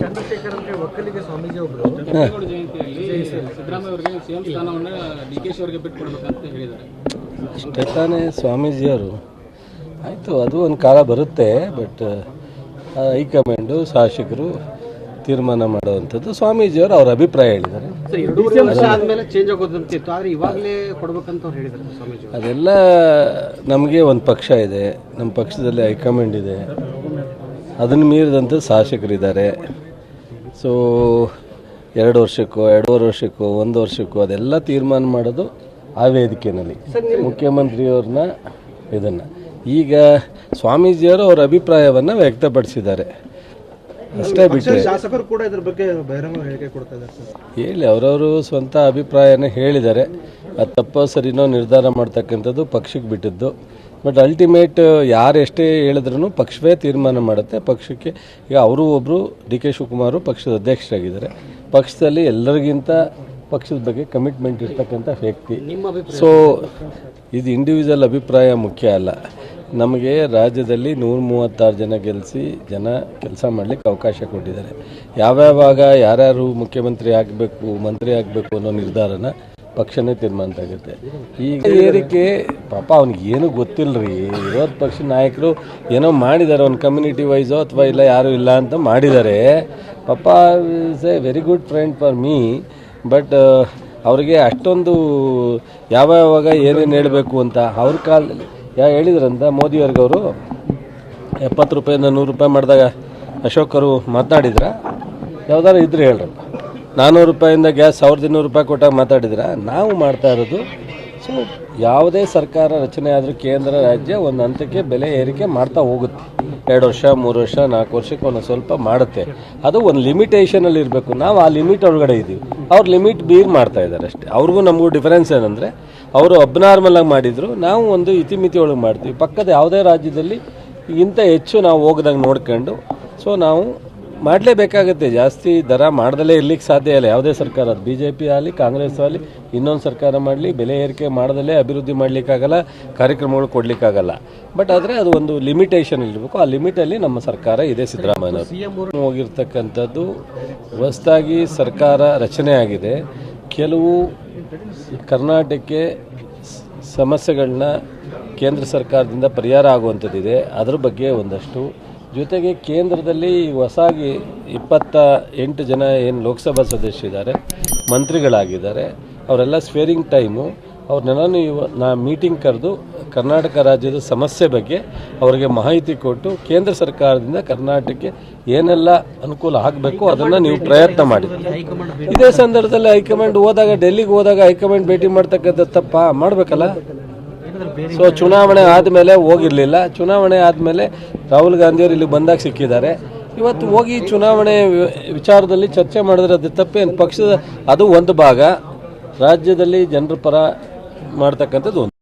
ಚಂದ್ರಶೇಖರ್ ಅಂತ ಒಕ್ಕಲಿಗ ಸ್ವಾಮೀಜಿ ಒಬ್ರು. ಜಯಂತಿಯಲ್ಲಿ ಸಿದ್ದರಾಮಯ್ಯ ಅವರಿಗೆ ಸಿಎಂ ಸ್ಥಾನವನ್ನು ಡಿ ಕೆ ಶಿ ಅವರಿಗೆ ಬಿಟ್ಕೊಡ್ಬೇಕಂತ ಹೇಳಿದ್ದಾರೆ. ಅಷ್ಟೇ ತಾನೇ ಸ್ವಾಮೀಜಿಯವರು. ಆಯಿತು ಅದು ಒಂದು ಕಾಲ ಬರುತ್ತೆ ಬಟ್ ಹೈಕಮಾಂಡು ಶಾಸಕರು ತೀರ್ಮಾನ ಮಾಡುವಂಥದ್ದು ಸ್ವಾಮೀಜಿಯವರು ಅವರ ಅಭಿಪ್ರಾಯ ಹೇಳಿದ್ದಾರೆ. ಅದೆಲ್ಲ ನಮಗೆ ಒಂದು ಪಕ್ಷ ಇದೆ. ನಮ್ಮ ಪಕ್ಷದಲ್ಲಿ ಹೈಕಮಾಂಡ್ ಇದೆ. ಅದನ್ನು ಮೀರಿದಂಥ ಶಾಸಕರಿದ್ದಾರೆ. ಸೊ ಎರಡು ವರ್ಷಕ್ಕೋ ಎರಡೂವರೆ ವರ್ಷಕ್ಕೋ ಒಂದು ವರ್ಷಕ್ಕೋ ಅದೆಲ್ಲ ತೀರ್ಮಾನ ಮಾಡೋದು ಆ ವೇದಿಕೆಯಲ್ಲಿ ಮುಖ್ಯಮಂತ್ರಿಯವ್ರನ್ನ ಇದನ್ನು. ಈಗ ಸ್ವಾಮೀಜಿಯವರು ಅವರ ಅಭಿಪ್ರಾಯವನ್ನು ವ್ಯಕ್ತಪಡಿಸಿದ್ದಾರೆ. ಅಷ್ಟೇ ಬಿಟ್ಟರೆ ಶಾಸಕರು ಕೂಡ ಇದ್ರ ಬಗ್ಗೆ ಬಹಿರಂಗ ಹೇಳಿಕೆ ಕೊಡ್ತಾ ಇದ್ದಾರೆ ಹೇಳಿ ಅವರವರು ಸ್ವಂತ ಅಭಿಪ್ರಾಯನ ಹೇಳಿದ್ದಾರೆ. ಅದು ತಪ್ಪೋ ಸರಿನೋ ನಿರ್ಧಾರ ಮಾಡ್ತಕ್ಕಂಥದ್ದು ಪಕ್ಷಕ್ಕೆ ಬಿಟ್ಟಿದ್ದು. ಬಟ್ ಅಲ್ಟಿಮೇಟ್ ಯಾರು ಎಷ್ಟೇ ಹೇಳಿದ್ರು ಪಕ್ಷವೇ ತೀರ್ಮಾನ ಮಾಡುತ್ತೆ. ಪಕ್ಷಕ್ಕೆ ಈಗ ಅವರು ಒಬ್ಬರು ಡಿ ಕೆ ಶಿವಕುಮಾರ್ ಪಕ್ಷದ ಅಧ್ಯಕ್ಷರಾಗಿದ್ದಾರೆ. ಪಕ್ಷದಲ್ಲಿ ಎಲ್ಲರಿಗಿಂತ ಪಕ್ಷದ ಬಗ್ಗೆ ಕಮಿಟ್ಮೆಂಟ್ ಇರ್ತಕ್ಕಂಥ ವ್ಯಕ್ತಿ. ಸೊ ಇದು ಇಂಡಿವಿಜುವಲ್ ಅಭಿಪ್ರಾಯ ಮುಖ್ಯ ಅಲ್ಲ. ನಮಗೆ ರಾಜ್ಯದಲ್ಲಿ ನೂರ ಮೂವತ್ತಾರು ಜನ ಗೆಲ್ಲಿಸಿ ಜನ ಕೆಲಸ ಮಾಡಲಿಕ್ಕೆ ಅವಕಾಶ ಕೊಟ್ಟಿದ್ದಾರೆ. ಯಾವ್ಯಾವಾಗ ಯಾರ್ಯಾರು ಮುಖ್ಯಮಂತ್ರಿ ಆಗಬೇಕು ಮಂತ್ರಿ ಆಗಬೇಕು ಅನ್ನೋ ನಿರ್ಧಾರನ ಪಕ್ಷನೇ ತೀರ್ಮಾನ ಆಗುತ್ತೆ ಈಗ ಏರಿಕೆ ಪಾಪ ಅವ್ನಿಗೆ ಏನು ಗೊತ್ತಿಲ್ಲ ರೀ ವಿರೋಧ ಪಕ್ಷ ನಾಯಕರು ಏನೋ ಮಾಡಿದ್ದಾರೆ ಒಂದು ಕಮ್ಯುನಿಟಿ ವೈಸೋ ಅಥವಾ ಇಲ್ಲ ಯಾರು ಇಲ್ಲ ಅಂತ ಮಾಡಿದ್ದಾರೆ ಪಾಪ is a very good friend for me but ಅವ್ರಿಗೆ ಅಷ್ಟೊಂದು ಯಾವ ಯಾವಾಗ ಏನೇನು ಹೇಳಬೇಕು ಅಂತ ಅವ್ರ ಕಾಲ ಯಾ ಹೇಳಿದ್ರಂತ ಮೋದಿಯವ್ರಿಗವರು ಎಪ್ಪತ್ತು ರೂಪಾಯಿಂದ ನೂರು ರೂಪಾಯಿ ಮಾಡಿದಾಗ ಅಶೋಕರು ಮಾತನಾಡಿದ್ರ? ಯಾವ್ದಾರು ಇದ್ರೆ ಹೇಳ್ರಪ್ಪ. ನಾನ್ನೂರು ರೂಪಾಯಿಂದ ಗ್ಯಾಸ್ ಸಾವಿರದ ಇನ್ನೂರು ರೂಪಾಯಿ ಕೊಟ್ಟಾಗ ಮಾತಾಡಿದ್ರೆ? ನಾವು ಮಾಡ್ತಾ ಇರೋದು, ಸೊ ಯಾವುದೇ ಸರ್ಕಾರ ರಚನೆ ಆದರೂ ಕೇಂದ್ರ ರಾಜ್ಯ ಒಂದು ಹಂತಕ್ಕೆ ಬೆಲೆ ಏರಿಕೆ ಮಾಡ್ತಾ ಹೋಗುತ್ತೆ. ಎರಡು ವರ್ಷ, ಮೂರು ವರ್ಷ, ನಾಲ್ಕು ವರ್ಷಕ್ಕೆ ಒಂದು ಸ್ವಲ್ಪ ಮಾಡುತ್ತೆ. ಅದು ಒಂದು ಲಿಮಿಟೇಷನಲ್ಲಿ ಇರಬೇಕು. ನಾವು ಆ ಲಿಮಿಟ್ ಒಳಗಡೆ ಇದ್ದೀವಿ ಅವ್ರು ಲಿಮಿಟ್ ಬೀರ್ ಮಾಡ್ತಾ ಇದ್ದಾರೆ ಅಷ್ಟೇ. ಅವ್ರಿಗೂ ನಮಗೂ ಡಿಫರೆನ್ಸ್ ಏನಂದರೆ, ಅವರು ಅಬ್ನಾರ್ಮಲ್ ಆಗಿ ಮಾಡಿದರು, ನಾವು ಒಂದು ಇತಿಮಿತಿ ಒಳಗೆ ಮಾಡ್ತೀವಿ. ಪಕ್ಕದ ಯಾವುದೇ ರಾಜ್ಯದಲ್ಲಿ ಇಂಥ ಹೆಚ್ಚು ನಾವು ಹೋಗ್ದಂಗೆ ನೋಡ್ಕೊಂಡು, ಸೊ ನಾವು ಮಾಡಲೇಬೇಕಾಗುತ್ತೆ. ಜಾಸ್ತಿ ದರ ಮಾಡದಲ್ಲೇ ಇರ್ಲಿಕ್ಕೆ ಸಾಧ್ಯ ಇಲ್ಲ. ಯಾವುದೇ ಸರ್ಕಾರ ಅದು ಬಿ ಜೆ ಪಿ ಆಗಲಿ ಕಾಂಗ್ರೆಸ್ ಆಗಲಿ ಇನ್ನೊಂದು ಸರ್ಕಾರ ಮಾಡಲಿ ಬೆಲೆ ಏರಿಕೆ ಮಾಡದಲ್ಲೇ ಅಭಿವೃದ್ಧಿ ಮಾಡಲಿಕ್ಕಾಗಲ್ಲ ಕಾರ್ಯಕ್ರಮಗಳು ಕೊಡಲಿಕ್ಕಾಗಲ್ಲ. ಬಟ್ ಆದರೆ ಅದು ಒಂದು ಲಿಮಿಟೇಷನ್ ಇರಬೇಕು. ಆ ಲಿಮಿಟಲ್ಲಿ ನಮ್ಮ ಸರ್ಕಾರ ಇದೆ ಸಿದ್ದರಾಮಯ್ಯ ಹೋಗಿರ್ತಕ್ಕಂಥದ್ದು ಹೊಸದಾಗಿ ಸರ್ಕಾರ ರಚನೆ ಆಗಿದೆ. ಕೆಲವು ಕರ್ನಾಟಕಕ್ಕೆ ಸಮಸ್ಯೆಗಳನ್ನ ಕೇಂದ್ರ ಸರ್ಕಾರದಿಂದ ಪರಿಹಾರ ಆಗುವಂಥದ್ದಿದೆ. ಅದ್ರ ಬಗ್ಗೆ ಒಂದಷ್ಟು ಜೊತೆಗೆ ಕೇಂದ್ರದಲ್ಲಿ ಹೊಸಾಗಿ ಇಪ್ಪತ್ತ ಎಂಟು ಜನ ಏನು ಲೋಕಸಭಾ ಸದಸ್ಯರಿದ್ದಾರೆ ಮಂತ್ರಿಗಳಾಗಿದ್ದಾರೆ, ಅವರೆಲ್ಲ ಸ್ವೇರಿಂಗ್ ಟೈಮು. ಅವ್ರನ್ನೆಲ್ಲನೂ ಇವ, ನಾ ಮೀಟಿಂಗ್ ಕರೆದು ಕರ್ನಾಟಕ ರಾಜ್ಯದ ಸಮಸ್ಯೆ ಬಗ್ಗೆ ಅವರಿಗೆ ಮಾಹಿತಿ ಕೊಟ್ಟು ಕೇಂದ್ರ ಸರ್ಕಾರದಿಂದ ಕರ್ನಾಟಕಕ್ಕೆ ಏನೆಲ್ಲ ಅನುಕೂಲ ಆಗಬೇಕು ಅದನ್ನು ನೀವು ಪ್ರಯತ್ನ ಮಾಡಿ ಇದೇ ಸಂದರ್ಭದಲ್ಲಿ ಹೈಕಮಾಂಡ್ ಹೋದಾಗ, ಡೆಲ್ಲಿಗೆ ಹೋದಾಗ ಹೈಕಮಾಂಡ್ ಭೇಟಿ ಮಾಡ್ತಕ್ಕಂಥ ತಪ್ಪ? ಮಾಡಬೇಕಲ್ಲ? ಸೊ ಚುನಾವಣೆ ಆದಮೇಲೆ ಹೋಗಿರಲಿಲ್ಲ. ಚುನಾವಣೆ ಆದಮೇಲೆ ರಾಹುಲ್ ಗಾಂಧಿಯವರು ಇಲ್ಲಿ ಬಂದಾಗ ಸಿಕ್ಕಿದ್ದಾರೆ. ಇವತ್ತು ಹೋಗಿ ಚುನಾವಣೆ ವಿಚಾರದಲ್ಲಿ ಚರ್ಚೆ ಮಾಡಿದ್ರೆ ಅದು ತಪ್ಪೇನು ಪಕ್ಷದ ಅದು ಒಂದು ಭಾಗ. ರಾಜ್ಯದಲ್ಲಿ ಜನರ ಪರ ಮಾಡ್ತಕ್ಕಂಥದ್ದು ಒಂದು